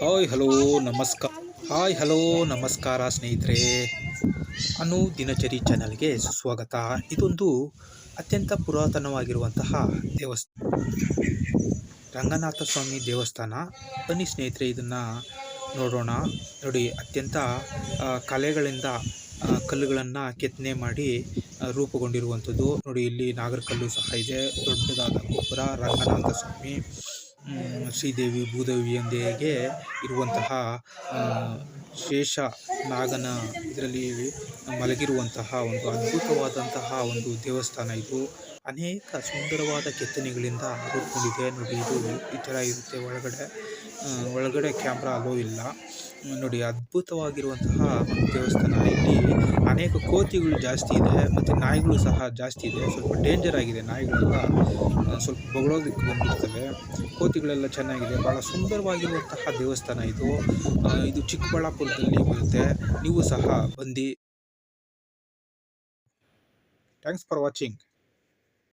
Hi hello ನಮಸ್ಕಾರ hi hello ನಮಸ್ಕಾರ ಸ್ನೇಹಿತರೆ ಅನು ದಿನಚರಿ ಚಾನಲ್ಗೆ ಸುಸ್ವಾಗತ ಇದೊಂದು ಅತ್ಯಂತ ಪುರಾತನವಾಗಿರುವಂತಹ ದೇವಸ್ಥಾನ ರಂಗನಾಥ ಸ್ವಾಮಿ ದೇವಸ್ಥಾನ. ಬನ್ನಿ ಸ್ನೇಹಿತರೆ, ಇದನ್ನು ನೋಡೋಣ. ನೋಡಿ, ಅತ್ಯಂತ ಕಲೆಗಳಿಂದ ಕಲ್ಲುಗಳನ್ನು ಕೆತ್ತನೆ ಮಾಡಿ ರೂಪುಗೊಂಡಿರುವಂಥದ್ದು. ನೋಡಿ, ಇಲ್ಲಿ ನಾಗರಕಲ್ಲು ಸಹ ಇದೆ. ದೊಡ್ಡದಾದ ಗೋಪುರ, ರಂಗನಾಥ ಸ್ವಾಮಿ. ಶ್ರೀದೇವಿ ಭೂದೇವಿಯೊಂದಿಗೆ ಇರುವಂತಹ ಶೇಷ ನಾಗನ ಇದರಲ್ಲಿ ಮಲಗಿರುವಂತಹ ಒಂದು ಅದ್ಭುತವಾದಂತಹ ಒಂದು ದೇವಸ್ಥಾನ ಇದು. ಅನೇಕ ಸುಂದರವಾದ ಕೆತ್ತನೆಗಳಿಂದ ರೂಪುಗೊಂಡಿದೆ ನೋಡಿ, ಇದು ಈ ಥರ ಇರುತ್ತೆ ಒಳಗಡೆ. ಒಳಗಡೆ ಕ್ಯಾಮ್ರಾ ಅಲೋ ಇಲ್ಲ. ನೋಡಿ, ಅದ್ಭುತವಾಗಿರುವಂತಹ ದೇವಸ್ಥಾನ. ಇಲ್ಲಿ ಅನೇಕ ಕೋತಿಗಳು ಜಾಸ್ತಿ ಇದೆ, ಮತ್ತು ನಾಯಿಗಳು ಸಹ ಜಾಸ್ತಿ ಇದೆ. ಸ್ವಲ್ಪ ಡೇಂಜರ್ ಆಗಿದೆ ನಾಯಿಗಳೆಲ್ಲ. ಸ್ವಲ್ಪ ಬೊಗಳೋದಕ್ಕೆ ಬಂದಿರ್ತವೆ ಕೋತಿಗಳೆಲ್ಲ ಚೆನ್ನಾಗಿದೆ. ಭಾಳ ಸುಂದರವಾಗಿರುವಂತಹ ದೇವಸ್ಥಾನ ಇದು. ಇದು ಚಿಕ್ಕಬಳ್ಳಾಪುರದಲ್ಲಿ ಬರುತ್ತೆ ನೀವು ಸಹ ಬಂದು. Thanks for watching